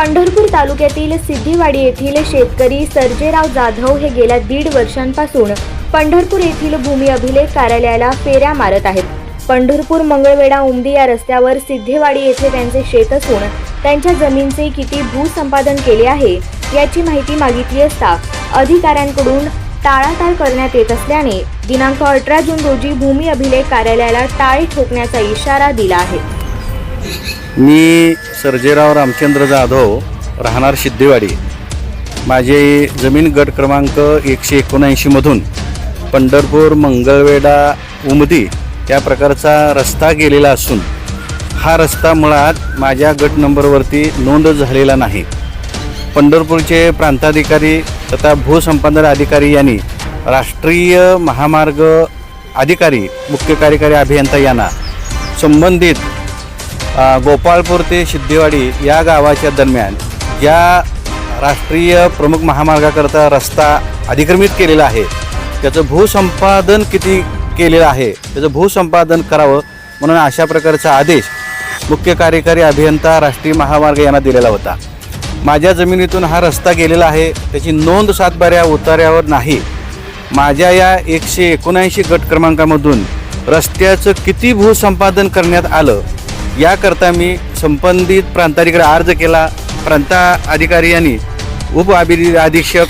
पंढरपूर तालुक्यातील सिद्धिवाडी येथील शेतकरी सर्जेराव जाधव हे गेल्या दीड वर्षांपासून पंढरपूर येथील भूमी अभिलेख कार्यालयाला फेऱ्या मारत आहेत. पंढरपूर मंगळवेढा उमदी या रस्त्यावर सिद्धेवाडी येथे त्यांचे शेत असून त्यांच्या जमीनचे किती भूसंपादन केले आहे याची माहिती मागितली असता अधिकाऱ्यांकडून टाळाटाळ करण्यात येत असल्याने दिनांक अठरा जून रोजी भूमी अभिलेख कार्यालयाला टाळी ठोकण्याचा इशारा दिला आहे. मी सर्जेराव रामचंद्र जाधव राहणार सिद्धेवाडी माझे जमीन गट क्रमांक एकशे एकोणऐंशीमधून पंढरपूर मंगळवेढा उमदी या प्रकारचा रस्ता गेलेला असून हा रस्ता मुळात माझ्या गट नंबरवरती नोंद झालेला नाही. पंढरपूरचे प्रांताधिकारी तथा भूसंपादन अधिकारी यांनी राष्ट्रीय महामार्ग अधिकारी मुख्य कार्यकारी अभियंता यांना संबंधित गोपाळपूर ते सिद्धेवाडी या गावाच्या दरम्यान या राष्ट्रीय प्रमुख महामार्गाकरता रस्ता अधिक्रमित केलेला आहे त्याचं भूसंपादन किती केलेलं आहे त्याचं भूसंपादन करावं म्हणून अशा प्रकारचा आदेश मुख्य कार्यकारी अभियंता राष्ट्रीय महामार्ग यांना दिलेला होता. माझ्या जमिनीतून हा रस्ता गेलेला आहे त्याची नोंद सातबाऱ्या उतार्यावर नाही. माझ्या या एकशे एकोणऐंशी गट क्रमांकामधून रस्त्याचं किती भूसंपादन करण्यात आलं याकरता मी संबंधित प्रांताधिकारी अर्ज केला. प्रांत अधिकारी यांनी उप अधीक्षक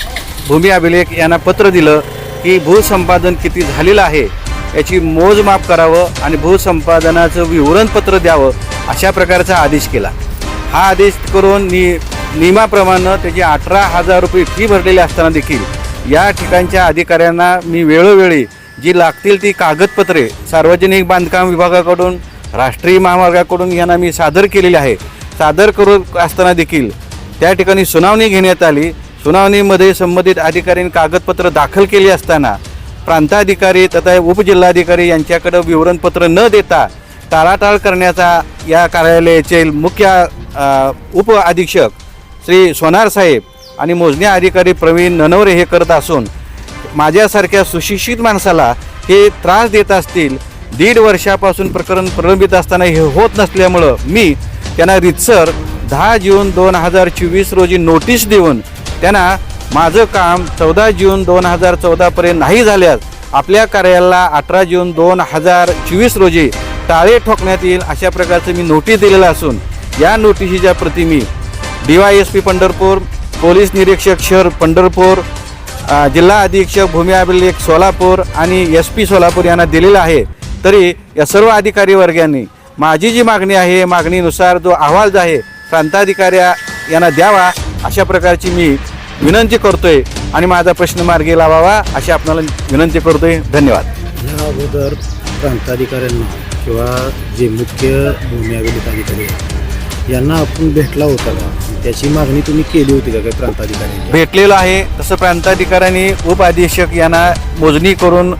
भूमी अभिलेख यांना पत्र दिलं की भूसंपादन किती झालेलं आहे याची मोजमाप करावं आणि भूसंपादनाचं विवरणपत्र द्यावं अशा प्रकारचा आदेश केला. हा आदेश करून नि नियमाप्रमाणे त्याची अठरा हजार रुपये फी भरलेली असताना देखील या ठिकाणच्या अधिकाऱ्यांना मी वेळोवेळी जी लागतील ती कागदपत्रे सार्वजनिक बांधकाम विभागाकडून राष्ट्रीय महामार्गाकडून यांना मी सादर केलेले आहे. सादर करत असताना देखील त्या ठिकाणी सुनावणी घेण्यात आली. सुनावणीमध्ये संबंधित अधिकाऱ्यांनी कागदपत्र दाखल केली असताना प्रांताधिकारी तथा उपजिल्हाधिकारी यांच्याकडं विवरणपत्र न देता टाळाटाळ करण्याचा या कार्यालयाचे मुख्य उप अधीक्षक श्री सोनार साहेब आणि मोजणी अधिकारी प्रवीण ननवरे हे करत असून माझ्यासारख्या सुशिक्षित माणसाला हे त्रास देत असतील दीड वर्षापासून प्रकरण प्रलंबित असताना हे होत नसल्यामुळं मी त्यांना रितसर दहा जून दोन हजार चोवीस रोजी नोटीस देऊन त्यांना माझं काम चौदा जून दोन हजार चौदापर्यंत नाही झाल्यास आपल्या कार्यालयाला अठरा जून दोन हजार चोवीस रोजी टाळे ठोकण्यात येईल अशा प्रकारचं मी नोटीस दिलेलं असून या नोटिशीच्या प्रती मी D Y S P Pandharpur police निरीक्षक शहर पंढरपूर जिल्हा अधीक्षक भूमी अभिलेख सोलापूर आणि एस पी सोलापूर यांना दिलेलं आहे. तरी या सर्व अधिकारी वर्गांनी माझी जी मागणी आहे मागणीनुसार जो अहवाल जो आहे प्रांताधिकाऱ्या यांना द्यावा अशा प्रकारची मी विनंती करतोय आणि माझा प्रश्न मार्गी लावावा अशी आपल्याला विनंती करतोय. धन्यवाद. ह्या अगोदर प्रांताधिकाऱ्यांना किंवा जे मुख्य भूमी अभिलेख अधिकारी आहेत, यांना आपण भेटला होता का? त्याची मागणी तुम्ही केली होती का काही प्रांताधिकाऱ्यांची भेटलेलो आहे. तसं प्रांताधिकाऱ्यांनी उप अधीक्षक यांना मोजणी करून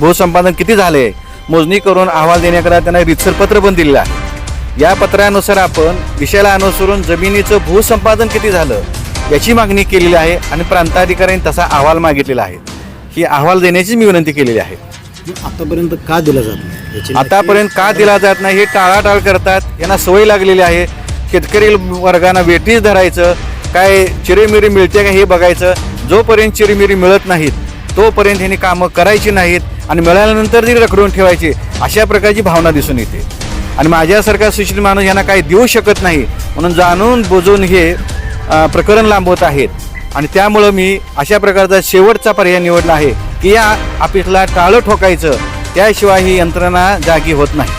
भूसंपादन किती झाले मोजणी करून अहवाल देण्याकरता त्यांना रितसर पत्र पण दिलेलं आहे. या पत्रानुसार आपण विषयाला अनुसरून जमिनीचं भूसंपादन किती झालं याची मागणी केलेली आहे आणि प्रांताधिकाऱ्यांनी तसा अहवाल मागितलेला आहे. ही अहवाल देण्याची मी विनंती केलेली आहे. आतापर्यंत का दिला जात नाही? आतापर्यंत का दिला जात नाही हे टाळाटाळ करतात. यांना सवय लागलेली आहे. शेतकरी वर्गांना वेटीच धरायचं. काय चिरेमिरी मिळते का हे बघायचं. जोपर्यंत चिरेमिरी मिळत नाहीत तोपर्यंत ह्यांनी कामं करायची नाहीत. आणि मिळाल्यानंतर ती रखडून ठेवायची अशा प्रकारची भावना दिसून येते. आणि माझ्यासारखा सुशील माणूस यांना काही देऊ शकत नाही म्हणून जाणून बुजून हे प्रकरण लांबवत आहेत. आणि त्यामुळं मी अशा प्रकारचा शेवटचा पर्याय निवडला आहे की या ऑफिसला टाळं ठोकायचं त्याशिवाय ही यंत्रणा जागी होत नाही.